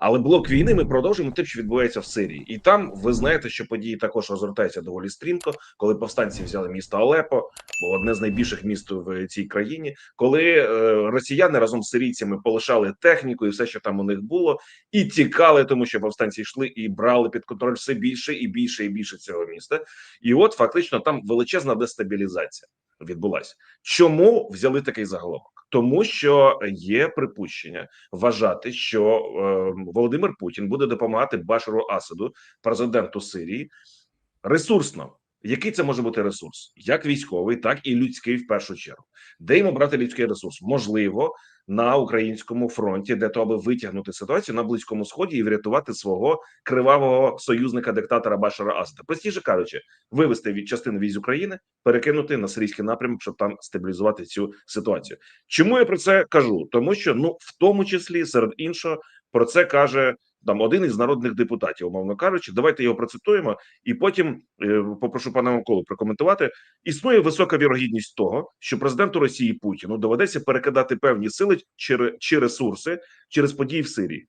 Але блок війни ми продовжуємо те, що відбувається в Сирії, і там ви знаєте, що події також розгортаються доволі стрімко, коли повстанці взяли місто Алепо, бо одне з найбільших міст в цій країні, коли е, росіяни разом з сирійцями полишали техніку і все, що там у них було, і тікали, тому що повстанці йшли і брали під контроль все більше і більше і більше цього міста. І от фактично там величезна дестабілізація відбулася. Чому взяли такий заголовок? Тому що є припущення вважати, що е, Володимир Путін буде допомагати Башару Асаду, президенту Сирії, ресурсно. Який це може бути ресурс, як військовий, так і людський в першу чергу, де йому брати людський ресурс? Можливо, на українському фронті, для того, аби витягнути ситуацію на близькому сході і врятувати свого кривавого союзника диктатора Башара Асада. Простіше кажучи, вивести від частини військ України, перекинути на сирійський напрямок, щоб там стабілізувати цю ситуацію. Чому я про це кажу? Тому що ну в тому числі серед іншого про це каже там один із народних депутатів, умовно кажучи. Давайте його процитуємо, і потім е, попрошу пана Миколу прокоментувати. Існує висока вірогідність того, що президенту Росії Путіну доведеться перекидати певні сили чи, ресурси через події в Сирії.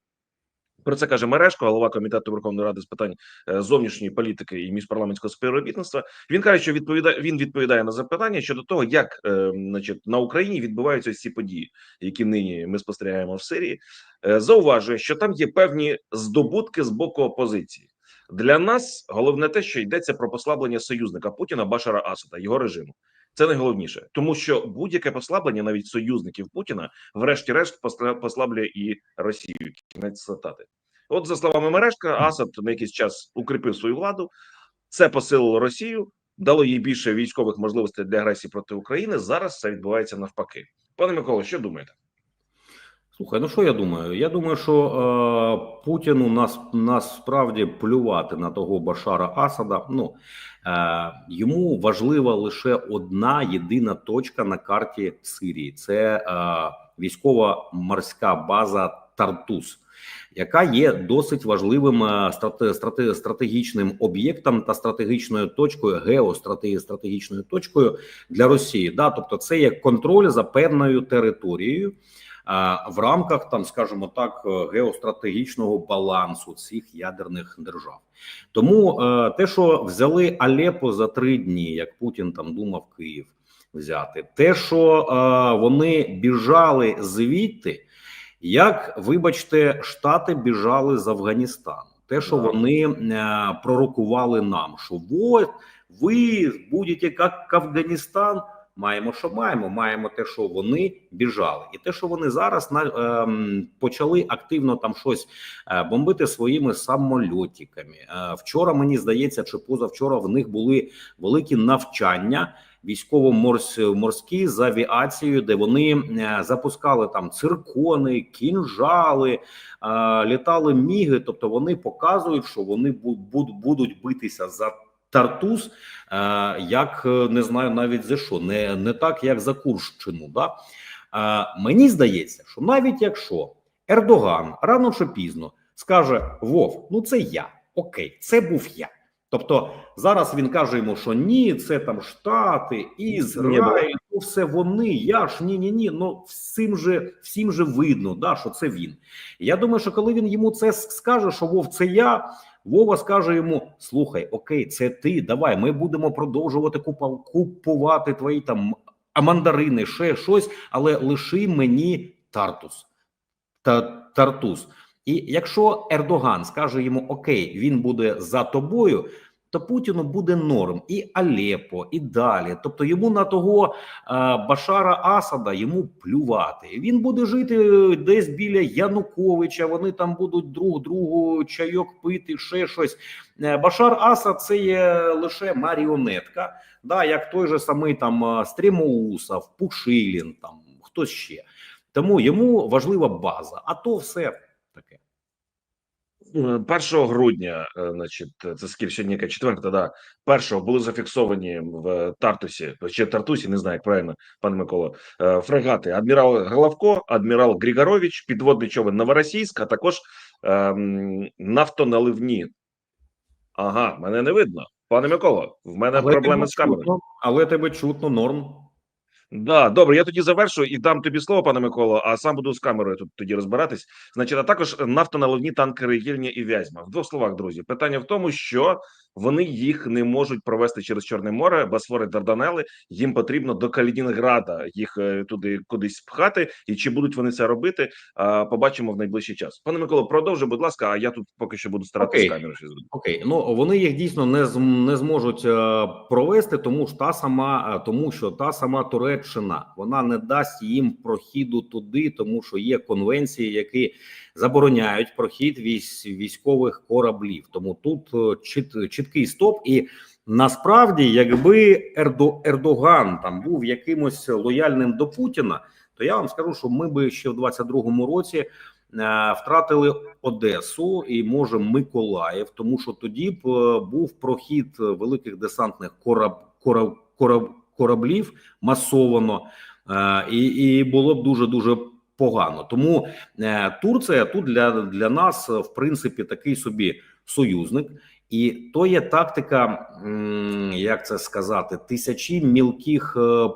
Про це каже Мережко, голова комітету Верховної Ради з питань е, зовнішньої політики і міжпарламентського співробітництва. Він каже, що відповідає він відповідає на запитання щодо того, як е, значить на Україні відбуваються ці події, які нині ми спостерігаємо в Сирії. Е, зауважує, що там є певні здобутки з боку опозиції. Для нас головне те, що йдеться про послаблення союзника Путіна Башара Асада, його режиму. Це найголовніше, тому що будь-яке послаблення, навіть союзників Путіна, врешті-решт посла- послаблює і Росію. Кінець цитати. От за словами Мережка, Асад на якийсь час укріпив свою владу. Це посилило Росію, дало їй більше військових можливостей для агресії проти України. Зараз це відбувається навпаки. Пане Миколо, що думаєте? Слухай, ну що я думаю? Я думаю, що е, Путіну нас насправді плювати на того Башара Асада. Ну е, йому важлива лише одна єдина точка на карті Сирії: це е, військова морська база Тартус, яка є досить важливим е, страте, страте, стратегічним об'єктом та стратегічною точкою, геостратегічною точкою для Росії. Да, тобто, це є контроль за певною територією. В рамках там, скажімо так, е, геостратегічного балансу цих ядерних держав. Тому е, те, що взяли Алепо за три дні, як Путін там думав Київ взяти, те, що е, вони біжали звідти, як вибачте, Штати біжали з Афганістану. Те, що вони е, пророкували нам, що от ви будете як Афганістан. Маємо, що маємо. Маємо те, що вони біжали, і те, що вони зараз на ем, почали активно там щось е, бомбити своїми самольотиками. Е, вчора мені здається, чи позавчора в них були великі навчання військово-морські з авіацією, де вони е, запускали там циркони, кінжали, е, літали міги. Тобто вони показують, що вони бу- бу- будуть битися за Тартус, е, як не знаю навіть за що, не, не так, як за Курщину. Да? Мені здається, що навіть якщо Ердоган рано чи пізно скаже: Вов, ну це я, окей, це був я. Тобто зараз він каже йому, що ні, це там Штати, Ізраїль, ну все вони. Я ж ні, ні, ні. Ну всім же всім же видно, да, що це він. Я думаю, що коли він йому це скаже, що Вов, це я. Вова скаже йому: слухай, окей, це ти. Давай, ми будемо продовжувати купувати твої там мандарини, ще щось, але лиши мені Тартус. Та Тартус. І якщо Ердоган скаже йому Окей, він буде за тобою, то Путіну буде норм і Алепо, і далі. Тобто йому на того е, Башара Асада йому плювати. Він буде жити е, десь біля Януковича. Вони там будуть друг другу чайок пити, ще щось. Е, Башар Асад це є лише маріонетка, да, як той же самий там Стрімоусов, Пушилін, там хтось ще. Тому йому важлива база, а то все 1 грудня, е, значить, це скільки сьогодні четверта, да, першого були зафіксовані в Тартусі чи Тартусі, не знаю, як правильно, пане Микола, е, фрегати адмірал Головко, адмірал Григорович, підводний човен Новоросійськ, а також ем, нафтоналивні. Ага, мене не видно. Пане Микола, в мене проблеми з камерою. але тебе чутно норм. Да, добре, я тоді завершу і дам тобі слово, пане Миколо, а сам буду з камерою тут тоді розбиратись. Значить, а також нафтоналивні танкери Єльня і Вязьма. В двох словах, друзі, питання в тому, що вони їх не можуть провести через Чорне море, Босфори, Дарданели. Їм потрібно до Калінінграда їх е, туди кудись пхати. І чи будуть вони це робити? Побачимо в найближчий час. Пане Миколо, продовжуй, будь ласка. А я тут поки що буду старатися щось. Окей, ну вони їх дійсно не не зможуть е, провести, тому ж та сама, е, тому що та сама Туреччина вона не дасть їм прохіду туди, тому що є конвенції, які забороняють прохід військ, військових кораблів. Тому тут е, чіт, чіткий стоп. І насправді, якби Ердо, Ердоган там був якимось лояльним до Путіна, то я вам скажу, що ми би ще в 22-му році е, втратили Одесу і може Миколаїв, тому що тоді б е, був прохід великих десантних кораб, кораб, кораб, кораблів масовано, і, і було б дуже дуже погано. Тому е, Турція тут для, для нас, е, в принципі, такий собі союзник. І то є тактика, як це сказати, тисячі мілких е,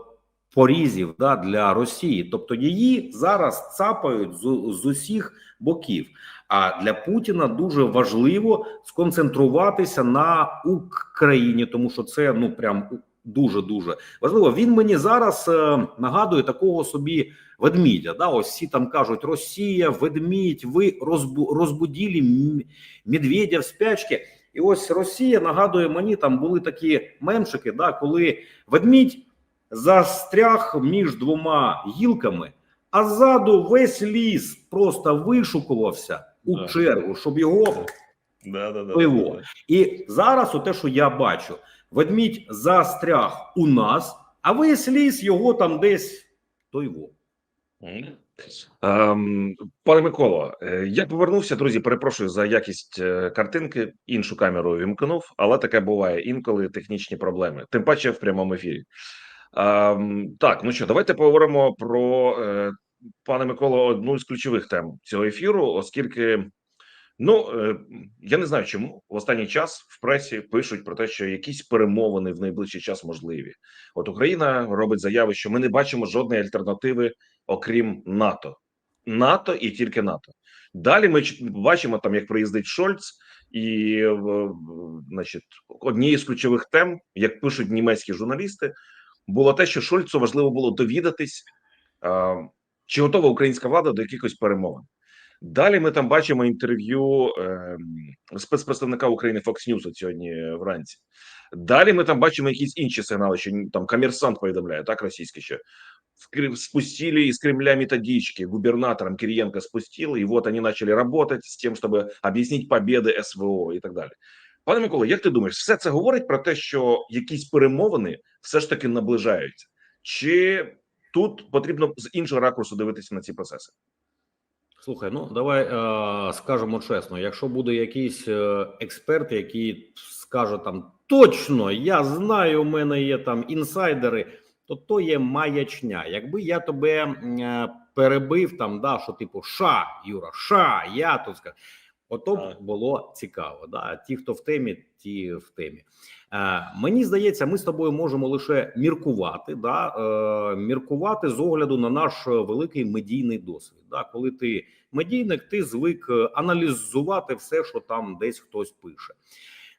порізів да, для Росії. Тобто її зараз цапають з, з усіх боків. А для Путіна дуже важливо сконцентруватися на Україні, тому що це ну прям дуже дуже важливо. Він мені зараз е, нагадує такого собі ведмідя. Да, ось всі там кажуть: Росія, ведмідь, ви розбу, розбуділі медведя в спячки. І ось Росія нагадує мені, там були такі мемчики, да, коли ведмідь застряг між двома гілками, а ззаду весь ліс просто вишукувався у Да. чергу, щоб його Да, да, да, Пиво. І зараз, те, що я бачу, ведмідь застряг у нас, а весь ліс його там десь той во. Ем, пане Миколо, е, я повернувся, друзі. Перепрошую за якість е, картинки. Іншу камеру вімкнув, але таке буває інколи технічні проблеми, тим паче в прямому ефірі. Ем, так, ну що, давайте поговоримо про е, пане Миколо, одну з ключових тем цього ефіру, оскільки. Ну е, я не знаю, чому в останній час в пресі пишуть про те, що якісь перемовини в найближчий час можливі. От Україна робить заяви, що ми не бачимо жодної альтернативи, окрім НАТО, НАТО і тільки НАТО. Далі ми бачимо там, як приїздить Шольц, і в- значить, однією з ключових тем, як пишуть німецькі журналісти, було те, що Шольцу важливо було довідатись, чи готова українська влада до якихось перемовин. Далі ми там бачимо інтерв'ю ем, спецпредставника України Fox News от сьогодні вранці. Далі ми там бачимо якісь інші сигнали, що ні- там комерсант повідомляє, так російський ще. В Крым спустили из Кремля методички губернаторам Кириенко спустили, и вот они начали работать с тем, чтобы объяснить победы СВО і так далі. Пане Микола, як ти думаєш, все це говорить про те, що якісь перемовини все ж таки наближаються? Чи тут потрібно з іншого ракурсу дивитися на ці процеси? Слухай, ну давай е, скажемо чесно: якщо буде якийсь е, експерт, який скаже там точно, я знаю, у мене є там інсайдери, то то є маячня. Якби я тебе е, перебив там, да, що типу ша, Юра, ша, я тут скажу. Ото б було цікаво. Да? Ті, хто в темі, ті в темі. Е, мені здається, ми з тобою можемо лише міркувати, да? е, міркувати з огляду на наш великий медійний досвід. Да? Коли ти медійник, ти звик е, аналізувати все, що там десь хтось пише.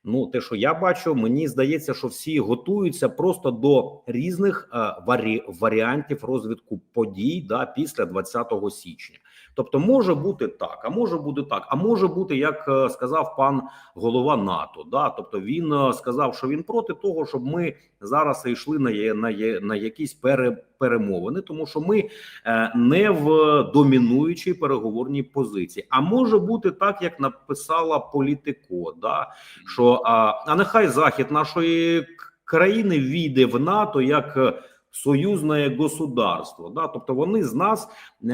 Ну, те, що я бачу, мені здається, що всі готуються просто до різних е, варі... варіантів розвитку подій да, після 20 січня. Тобто, може бути так, а може бути так, а може бути, як е, сказав пан голова НАТО. Да, тобто він е, сказав, що він проти того, щоб ми зараз йшли на на, на якісь пере, перемовини, тому що ми е, не в домінуючій переговорній позиції. А може бути так, як написала політико, да що а, а нехай захід нашої країни війде в НАТО як союзне государство. Да, тобто вони з нас е,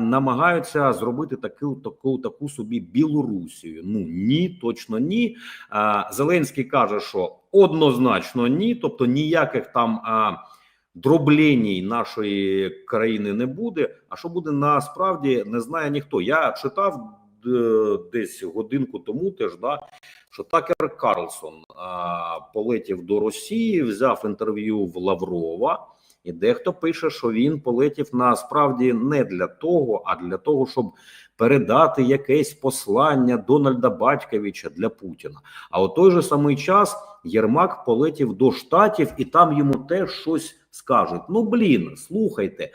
намагаються зробити таку таку таку собі Білорусію. Ну ні, точно ні. А, Зеленський каже, що однозначно ні, тобто ніяких там. А, Дробленій нашої країни не буде. А що буде насправді не знає ніхто. Я читав е, десь годинку тому теж да що Такер Карлсон а, полетів до Росії, взяв інтерв'ю в Лаврова І дехто пише, що він полетів насправді не для того, а для того, щоб передати якесь послання Дональда Батьковича для Путіна. А у той же самий час Єрмак полетів до Штатів, і там йому теж щось скажуть. Ну блін, слухайте.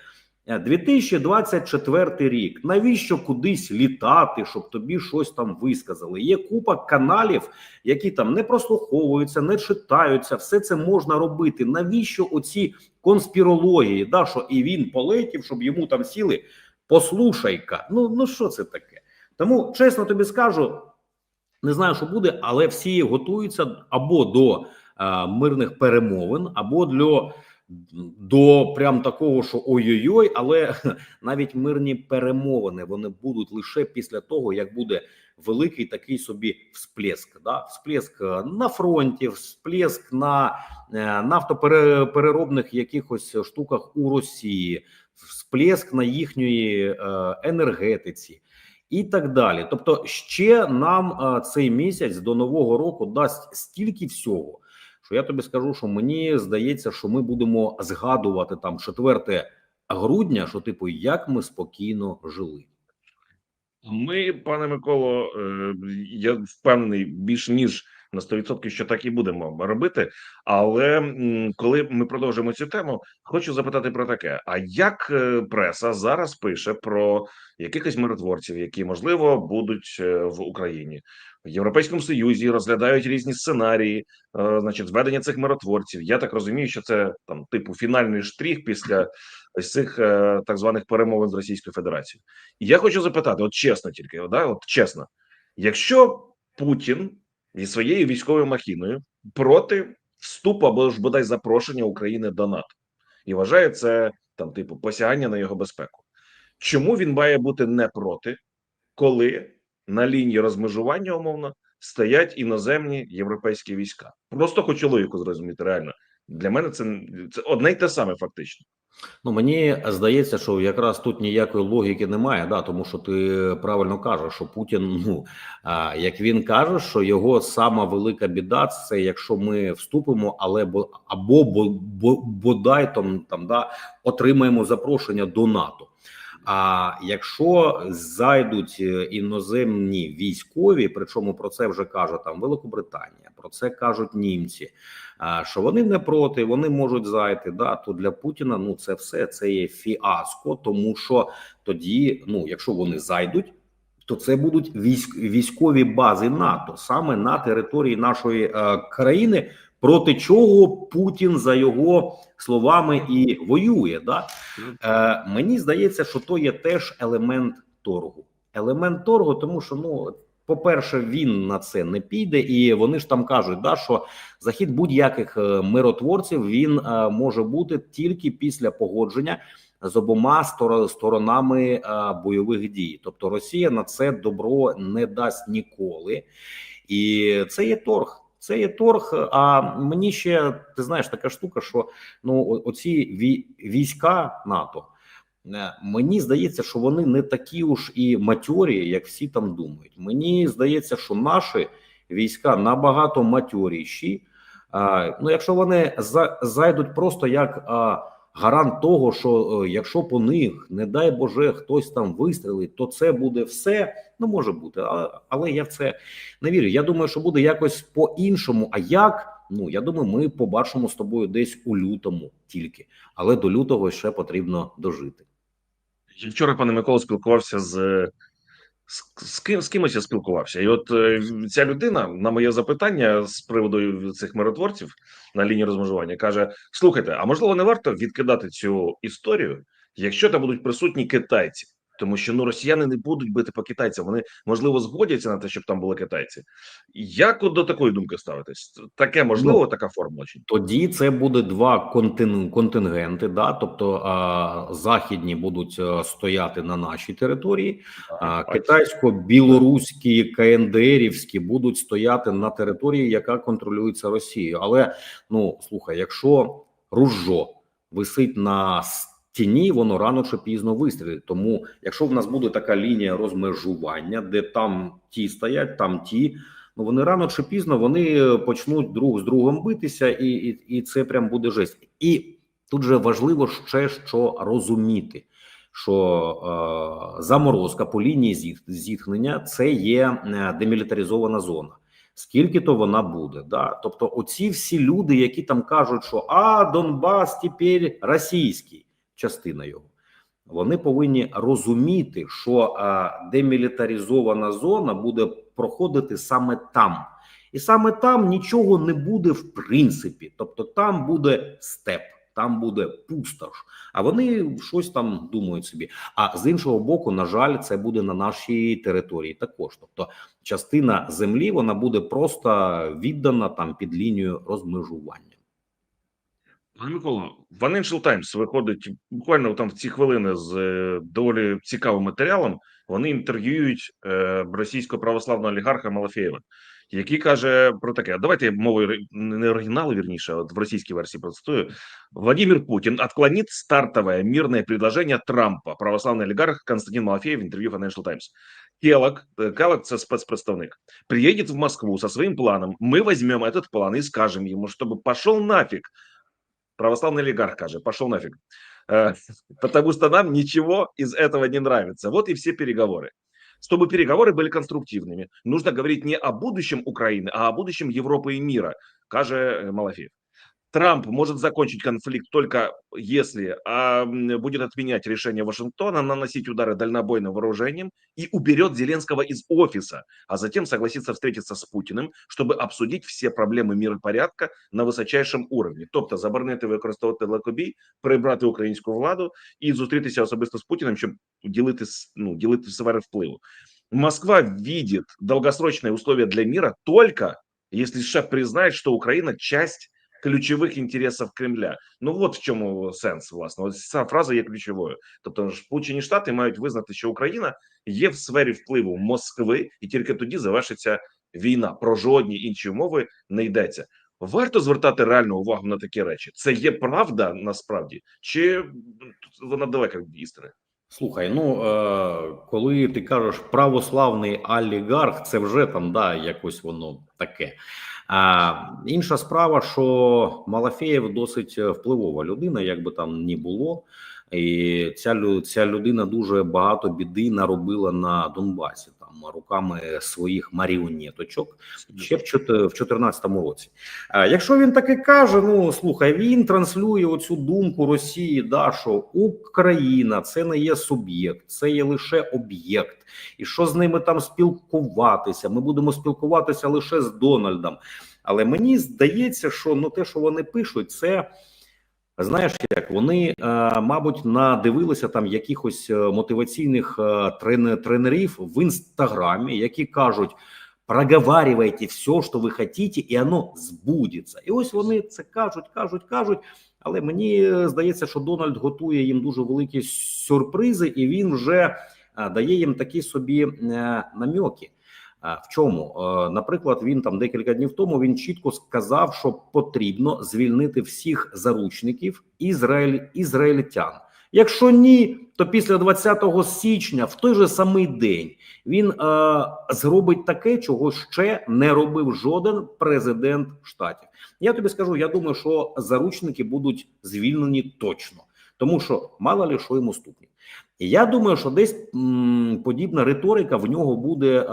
Е, 2024 рік. Навіщо кудись літати, щоб тобі щось там висказали? Є купа каналів, які там не прослуховуються, не читаються. Все це можна робити. Навіщо оці конспірології? Да, що і він полетів, щоб йому там сіли. Послушай-ка. Ну ну що це таке? Тому чесно тобі скажу, не знаю, що буде, але всі готуються або до е, мирних перемовин, або для до прям такого, що ой-ой-ой, але навіть мирні перемовини вони будуть лише після того, як буде великий такий собі всплеск. Да? Всплеск е, на фронті, всплеск на е, нафтопереробних якихось штуках у Росії, всплеск на їхньої е, енергетиці. І так далі. Тобто, ще нам цей місяць до нового року дасть стільки всього, що я тобі скажу, що мені здається, що ми будемо згадувати там 4 грудня, що типу, як ми спокійно жили. Ми, пане Миколо, е, я впевнений більш ніж на 100%, що так і будемо робити. Але коли ми продовжимо цю тему, хочу запитати про таке: а як е, преса зараз пише про якихось миротворців, які можливо будуть е, в Україні в Європейському Союзі, розглядають різні сценарії, е, значить, зведення цих миротворців? Я так розумію, що це там типу фінальний штрих після ось цих е, так званих перемовин з Російською Федерацією. І я хочу запитати, от чесно, тільки да, от чесно, якщо Путін зі своєю військовою махіною проти вступу або ж бодай запрошення України до НАТО і вважає це там, типу, посягання на його безпеку, чому він має бути не проти, коли на лінії розмежування умовно стоять іноземні європейські війська? Просто хочу логіку зрозуміти. Реально для мене це, це одне й те саме, фактично. Ну мені здається, що якраз тут ніякої логіки немає, да, тому що ти правильно кажеш, що Путін, ну а, як він каже, що його сама велика біда це якщо ми вступимо, але бо або бо, бо бодай там, там да отримаємо запрошення до НАТО. А якщо зайдуть е, іноземні військові, причому про це вже каже там Великобританія, про це кажуть німці, що вони не проти, вони можуть зайти. Да, то для Путіна ну це все це є фіаско, тому що тоді, ну якщо вони зайдуть. То це будуть військ, військові бази НАТО саме на території нашої е, країни, проти чого Путін за його словами і воює. Да? Е, мені здається, що то є теж елемент торгу. Елемент торгу, тому що ну. По-перше, він на це не піде, і вони ж там кажуть, да, що захід будь-яких е, миротворців він е, може бути тільки після погодження з обома стор- сторонами е, бойових дій. Тобто Росія на це добро не дасть ніколи, і це є торг. Це є торг. А мені ще ти знаєш така штука, що ну оці війська НАТО. Е, Мені здається, що вони не такі уж і матьорі, як всі там думають. Мені здається, що наші війська набагато матьоріші. Ну, якщо вони за, зайдуть просто як гарант того, що е, якщо по них, не дай Боже, хтось там вистрелить, то це буде все. Ну може бути, але я в це не вірю. Я думаю, що буде якось по-іншому. А як? Ну я думаю, ми побачимо з тобою десь у лютому тільки, але до лютого ще потрібно дожити. Я вчора, пане Миколо, спілкувався з, з, ким з кимось я спілкувався, і от е, ця людина на моє запитання з приводу цих миротворців на лінії розмежування каже: слухайте, а можливо, не варто відкидати цю історію, якщо там будуть присутні китайці, тому що ну росіяни не будуть бити по китайцям. Вони можливо згодяться на те, щоб там були китайці. Як от до такої думки ставитись? Таке можливо, така формула чи? Тоді це буде два контин, контингенти. Да, тобто а, західні будуть стояти на нашій території, а китайсько-білоруські КНДРівські будуть стояти на території, яка контролюється Росією. Але ну слухай, якщо ружжо висить на стіні, воно рано чи пізно вистрілить. Тому, якщо в нас буде така лінія розмежування, де там ті стоять, там ті. Ну вони рано чи пізно вони почнуть друг з другом битися, і і, і це прям буде жесть. І Тут же важливо ще що розуміти, що е, заморозка по лінії зіт- зіткнення це є е, демілітаризована зона. Скільки то вона буде? Да? Тобто, оці всі люди, які там кажуть, що а Донбас тепер російський, частина його. Вони повинні розуміти, що демілітаризована зона буде проходити саме там, і саме там нічого не буде в принципі. Тобто, там буде степ, там буде пустош. А вони щось там думають собі. А з іншого боку, на жаль, це буде на нашій території також. Тобто, частина землі вона буде просто віддана там під лінію розмежування. Пане Микола, Financial Times виходить буквально там в ці хвилини з е, доволі цікавим матеріалом. Вони інтерв'юють е, російського православного олігарха Малафєєва, який каже про таке: «А давайте я мовою ри- не оригіналу, вірніше, а от в російській версії процитую. Владимир Путин отклонит стартовое мирное предложение Трампа. Православный олигарх Константин Малафеев в интервью Financial Times. Келлог, э, Келлог, це спецпредставник, приедет в Москву со своим планом. Мы возьмем этот план и скажем ему, чтобы пошел нафиг. Православный олигарх каже, пошел нафиг. Э, Потому что нам ничего из этого не нравится. Вот и все переговоры. Чтобы переговоры были конструктивными, нужно говорить не о будущем Украины, а о будущем Европы и мира, каже э, Малафеев. Трамп может закончить конфликт только если а, м, будет отменять решение Вашингтона наносить удары дальнобойным вооружением и уберет Зеленского из офиса, а затем согласится встретиться с Путиным, чтобы обсудить все проблемы миропорядка на височайшому уровні. Тобто заборонити використовувати лакобій, прибрати українську владу і зустрітися особисто з Путіним, щоб ділити с- ну, ділити сфери впливу. Москва видит долгосрочные условия для мира только если США признает, что Украина часть ключових інтересів Кремля. Ну от в чому сенс, власне. Ось ця фраза є ключовою. Тобто, Сполучені Штати мають визнати, що Україна є в сфері впливу Москви, і тільки тоді завершиться війна. Про жодні інші умови не йдеться. Варто звертати реальну увагу на такі речі. Це є правда насправді, чи вона далека від істини? Слухай, ну е, коли ти кажеш православний олігарх, це вже там да, якось воно таке. А інша справа, що Малафеєв досить впливова людина, як би там ні було. І ця ця людина дуже багато біди наробила на Донбасі там руками своїх маріонеточок ще в чот- в 14-му році. А якщо він таке каже, ну слухай, він транслює оцю думку Росії, да, що Україна це не є суб'єкт, це є лише об'єкт, і що з ними там спілкуватися? Ми будемо спілкуватися лише з Дональдом. Але мені здається, що ну те, що вони пишуть, це. Знаєш, як вони, е, мабуть, надивилися там якихось е, мотиваційних е, трен- тренерів в інстаграмі, які кажуть: проговаривайте все, що ви хочете, і воно збудеться. І ось вони це кажуть, кажуть, кажуть. Але мені здається, що Дональд готує їм дуже великі сюрпризи, і він вже дає їм такі собі намьоки. В чому, Е, наприклад, він там декілька днів тому він чітко сказав, що потрібно звільнити всіх заручників ізраїль ізраїльтян. Якщо ні, то після 20 січня, в той же самий день, він е, зробить таке, чого ще не робив жоден президент штатів. Я тобі скажу, я думаю, що заручники будуть звільнені точно, тому що мало ли що йому ступні. І я думаю, що десь м, подібна риторика в нього буде е,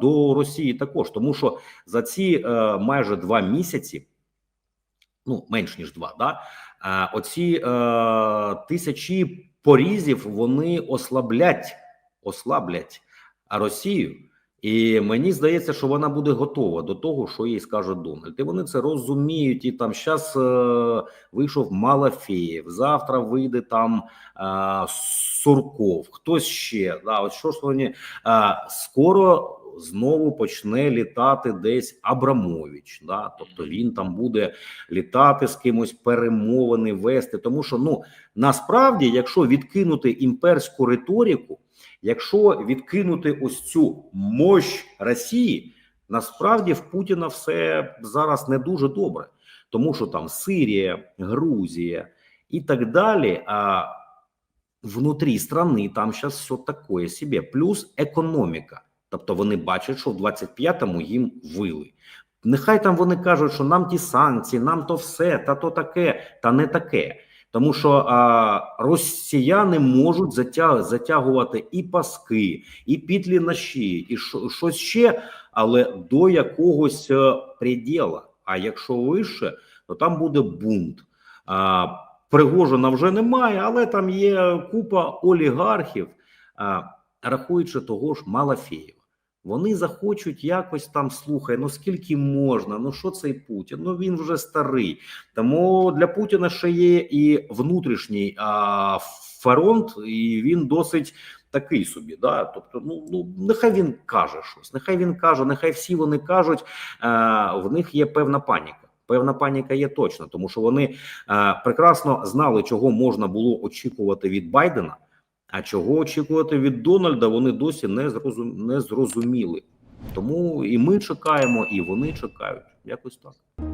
до Росії також, тому що за ці е, майже два місяці, ну менш ніж два, да, е, оці е, тисячі порізів вони ослаблять, ослаблять Росію. І мені здається, що вона буде готова до того, що їй скаже Дональд. І вони це розуміють. І там зараз е, вийшов Малафеєв, завтра вийде там е, Сурков, хтось ще. Да, от що ж вони е, скоро знову почне літати десь Абрамович. Да, тобто він там буде літати з кимось, перемовини вести. Тому що ну насправді, якщо відкинути імперську риторику. Якщо відкинути ось цю мощ Росії, насправді в Путіна все зараз не дуже добре, тому що там Сирія, Грузія і так далі. А внутрі страни там зараз все таке собі. Плюс економіка. Тобто вони бачать, що в 25-му їм вили. Нехай там вони кажуть, що нам ті санкції, нам то все, та то таке, та не таке. Тому що а, росіяни можуть затяг, затягувати і паски, і пітлі на шиї, і що, щось ще, але до якогось е, приділа. А якщо вище, то там буде бунт. А, Пригожина вже немає, але там є купа олігархів, а, рахуючи того ж Малафєєва. Вони захочуть якось там слухай, ну скільки можна? Ну що цей Путін? Ну він вже старий. Тому для Путіна ще є і внутрішній а, фронт, і він досить такий собі. Да? Тобто, ну, ну нехай він каже щось, нехай він каже, нехай всі вони кажуть, а, в них є певна паніка. Певна паніка є точно, тому що вони е, прекрасно знали, чого можна було очікувати від Байдена, а чого очікувати від Дональда, вони досі не зрозум... не зрозуміли. Тому і ми чекаємо, і вони чекають. Якось так.